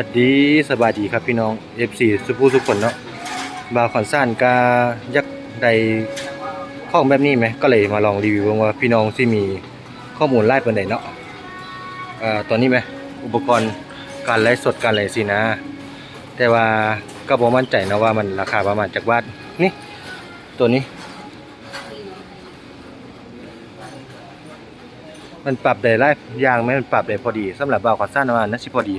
วัสดีสบายดีครับพี่น้อง FC สุภูทุกคนเนาะบาวขอนซ่านกายักษ์ใดข้องแบบนี้ไหมก็เลยมาลองรีวิวว่าพี่น้องที่มีข้อมูลไล่ปานใดเนาะเอ่อตอนนี้ไหมอุปกรณ์การไลฟ์สดการอะไรสินะ แต่ว่าก็บ่มั่นใจนะว่ามันราคาประมาณจากบาทนี่ตัวนี้ มันปรับได้หลายอย่างไหมมันปรับได้พอดีสำหรับบาวขอนซ่านว่าน่าสิพอดี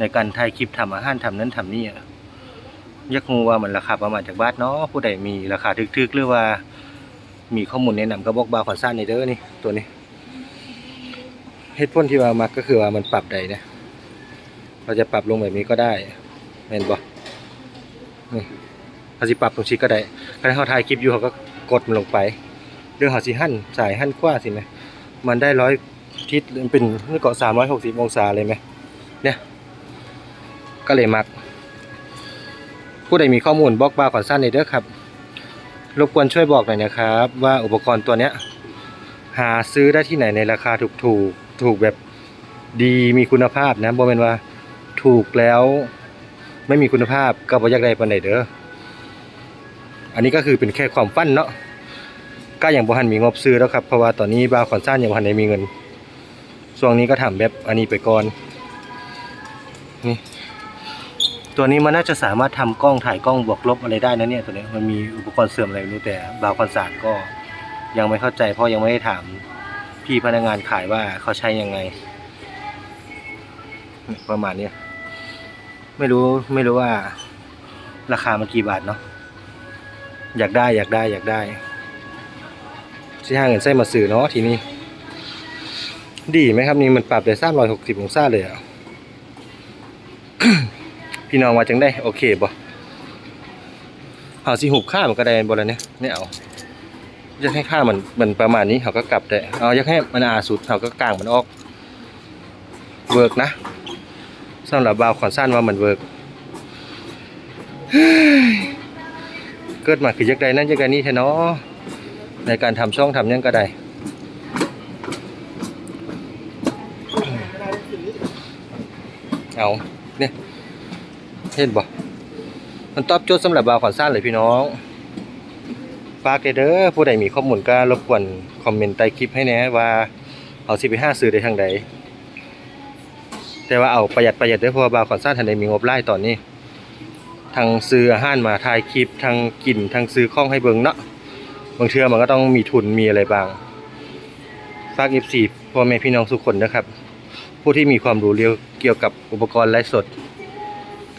ในการถ่ายคลิปทำอาหารทำนั้นทำนี่อะยากรู้ว่ามันราคาประมาณจากบาทเนาะผู้ใดมีราคาทึกๆหรือว่า มีข้อมูลแนะนำก็บอกบาวขอนซ่านในเด้อนี่ตัวนี้เหตุผลที่ว่ามักก็คือว่ามันปรับได้นะเราจะปรับลงแบบนี้ก็ได้แม่นบ่นี่เขาสิปรับตรงชี้ก็ได้ถ้าเขาถ่ายคลิปอยู่เขาก็กดมันลงไปเรื่องเขาสิหั่นสายหั่นกว้าสิไหมมันได้ร้อยทิศเป็นเกาะสามร้อยหกสิบองศาเลยไหมเนี่ย ก็เลยมัก ผู้ใดมีข้อมูลบอกบาร์ก่อนสั้นในเด้อครับ รบกวนช่วยบอกหน่อยนะครับ ว่าอุปกรณ์ตัวเนี้ย หาซื้อได้ที่ไหนในราคาถูกถูกถูกแบบดีมีคุณภาพนะบ่แม่นว่าถูกแล้วไม่มีคุณภาพก็บ่อยากได้ปานใดเด้ออันนี้ก็คือเป็นแค่ความฟันเนาะก็อย่างบ่ทันมีงบซื้อแล้วครับเพราะว่าตอนนี้บาร์คอนซ่านยังบ่ทันได้มีเงินช่วงนี้ก็ทำแบบอันนี้ไปก่อนนี่ ตัวนี้มันน่าจะสามารถทำกล้องถ่ายกล้องบวกลบอะไรได้นะเนี่ยตัวนี้มันมีอุปกรณ์เสริมอะไรไม่รู้แต่บาวคอนสารก็ยังไม่เข้าใจ เพราะยังไม่ได้ถามพี่พนักงานขายว่าเขาใช้ยังไง ประมาณนี้ไม่รู้ไม่รู้ว่าราคามันกี่บาทเนาะอยากได้อยากได้อยากได้ที่ห้างเงินใส่มาสื่อเนาะทีนี้ ดีไหมครับนี่มันปรับได้สามร้อยหกสิบองศาเลยอะ พี่น้องว่าจังได้โอเคบ่เอาสิหุบค่ามันก็ได้บ่ละเนี่ยเนี่ยเอาอยากให้ค่ามันมันประมาณนี้เขาก็กลับได้เอาอยากให้มันอาสุดเขาก็กางมันออกเวิร์กนะสำหรับบาวขอนสั้นว่ามันเวิร์กเกิดมาคือยักใดนั่นยักใดนี่แท้เนาะในการทำช่องทำยังก็ได้เอาเนี่ย เห็นบ่มันตอบโจทย์สำหรับบาวขอนซ่านเลยพี่น้องฝากเด้อผู้ใดมีข้อมูลก็รบกวนคอมเมนต์ใต้คลิปให้แน่ว่าเอาสิไปห้าซื้อได้ทางใดแต่ว่าเอาประหยัดประหยัดด้อเพราะว่าบาวขอนซ่านทันใดมีงบไล่ตอนนี้ทางซื้ออาหารมาถ่ายคลิปทางกินทางซื้อข้องให้เบิงเนาะบางเทื่อมันก็ต้องมีทุนมีอะไรบ้างฝาก F4 พ่อแม่พี่น้องทุกคนนะครับ ผู้ที่มีความรู้เรียวเกี่ยวกับอุปกรณ์ไลฟ์สด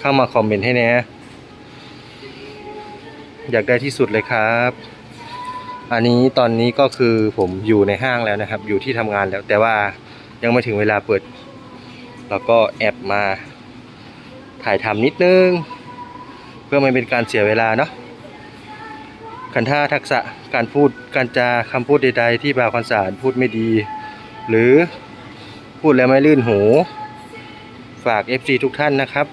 เข้ามาคอมเมนต์ให้นะ อยากได้ที่สุดเลยครับ อันนี้ตอนนี้ก็คือผมอยู่ในห้างแล้วนะครับ อยู่ที่ทำงานแล้ว แต่ว่ายังไม่ถึงเวลาเปิด แล้วก็แอบมาถ่ายทำนิดนึง เพื่อไม่เป็นการเสียเวลาเนาะคันท่าทักษะการพูดการจาคำพูดใดๆ ที่บาวคอนสารพูดไม่ดี หรือพูดแล้วไม่ลื่นหู ฝาก FC ทุกท่านนะครับ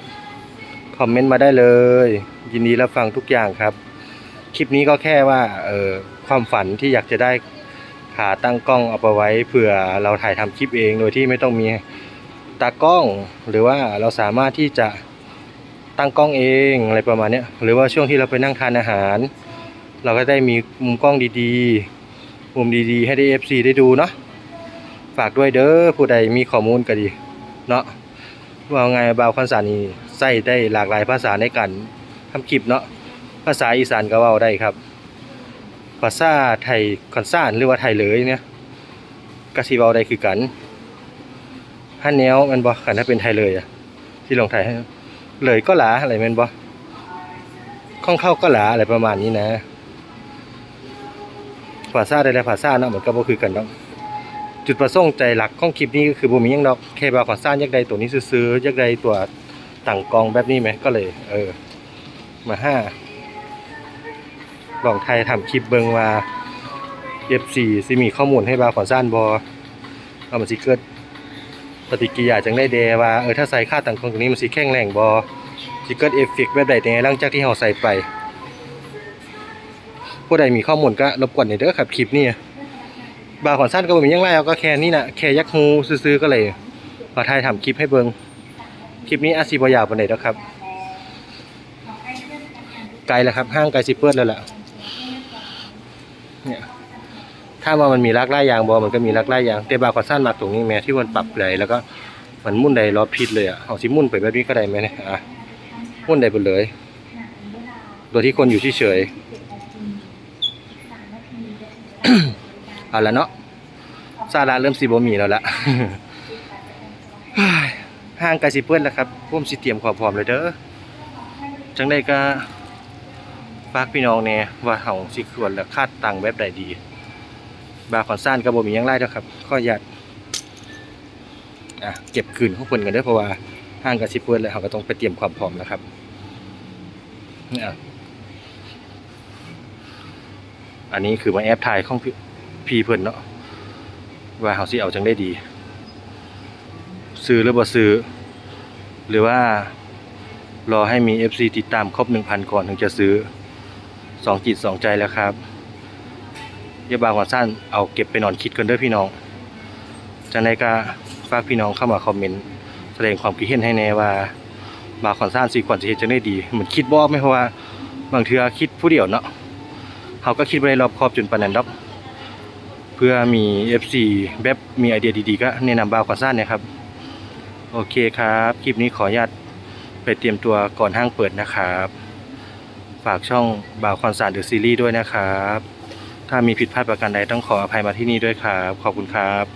คอมเมนต์มาได้เลย ยินดีรับฟังทุกอย่างครับ คลิปนี้ก็แค่ว่าเออความฝันที่อยากจะได้ขาตั้งกล้องเอาไปไว้เผื่อเราถ่ายทำคลิปเองโดยที่ไม่ต้องมีตากล้อง หรือว่าเราสามารถที่จะตั้งกล้องเองอะไรประมาณนี้หรือว่าช่วงที่เราไปนั่งทานอาหาร เราก็ได้มีมุมกล้องดีๆ มุมดีๆ ให้ได้ FC ได้ดูเนาะฝากด้วยเด้อผู้ใดมีข้อมูลก็ดี เนาะ ว่าไงบาวคอนสานี่ใส่ได้หลากหลายภาษาในการทำคลิปเนาะภาษาอีสานก็ว้าได้ครับ ภาษาไทยคอนสารหรือว่าไทยเลยเนี่ยก็สิเว้าได้คือกันฮั่นแนวแมันบ่คันถ้าเป็นไทยเลยอะที่ลงไทยเลยก็หลาอะไรแม่นบ่ข้องเข้าก็หลาอะไรประมาณนี้นะภาษาใดๆภาษาเนาะมันก็บ่คือกันเนาะ จุดประสงค์ใจหลักของคลิปนี้ก็คือบ่มีหยังดอกแค่ว่าขอสร้างยักใดตัวนี้ซื้อๆยักใดตัวต่างกองแบบนี้ไหมก็เลย เออ มาห้าลองไทยทำคลิปเบิงว่า F4 สิมีข้อมูลให้บาขอซ่านบอเอามันสิเกิดปฏิกิริยาจังได้เดว่าเออถ้าใส่ค่าต่างกองตรงนี้มันสิแข็งแรงบอสิเกิดเอฟเฟกต์แบบใดแน่หลังจากที่เราใส่ไปผู้ใดมีข้อมูลก็รบกวนหน่อยเด้อครับคลิปนี้ บาขอนสั้นก็บ่มียังไรเอาก็แค่นี้นะแค่ยักฮูซื้อๆก็เลยมาถ่ายทำคลิปให้เบิงคลิปนี้อาจสิบ่ยาวปานใดแล้วครับ ไกลแล้วครับห้างไกลสิเปิดแล้วล่ะเนี่ยถ้าว่ามันมีลักไล่ยางบอมันก็มีลักไล่ยางแต่บาร์คอนสั้นมาตรงนี้แม้ที่มันปรับเลแล้วก็มันมุ่นใดล้อพิษเลยอะเอาสิมุ่นไปแบบนี้ก็ได้ไหมเนี่ยอะมุ่นใดไปเลยโดยที่คนอยู่เฉยๆ เอาละเนาะซาลาเริ่มสิบมีแล้วล่ะห้างไกลสิเปิดแล้วครับผมสิเตรียมความพร้อมเลยเด้อจังได้ก็ฝากพี่น้องแน่ว่าเฮาสิควรและคาดตังค์แบบใดดี บาร์คอนซ่านก็บ่มีหยังไล่แล้วครับข้อหยัดอะเก็บคืนของเพิ่นกันเด้อเพราะว่าห้างก็สิเปิดแล้วเราก็ต้องไปเตรียมความพร้อมนะครับเนี่ยอันนี้คือมาแอปถ่ายของ พี่เพิ่นเนาะว่าเฮาสิเอาจังได้ดี ซื้อหรือบ่ซื้อ หรือว่ารอให้มี FC ติดตามครบ 1,000 ก่อนถึงจะซื้อสองจิตสองใจแล้วครับอย่าบางว่าสั้นเอาเก็บไปนอนคิดกันด้อพี่น้องจังไดก็ฝากพี่น้องเข้ามาคอมเมนต์แสดงความคิดเห็นให้แน่ว่าบาคอนซ่านสีควรจะเฮ็ดจังได้ดีเหมือนคิดบ่ไหม่เพราะว่าบางเทือคิดผู้เดียวเนาะเฮาก็คิดบ่ได้รอบครอบจนปานนั้นดอก เพื่อมี FC แบบมีไอเดียดีๆ ก็แนะนำบาคอนซ่านเนะครับ โอเคครับ คลิปนี้ขออนุญาตไปเตรียมตัวก่อนห้างเปิดนะครับ ฝากช่องบ่าวคอนสารเดอะซีรีส์ด้วยนะครับ ถ้ามีผิดพลาดประการใดต้องขออภัยมาที่นี่ด้วยครับ ขอบคุณครับ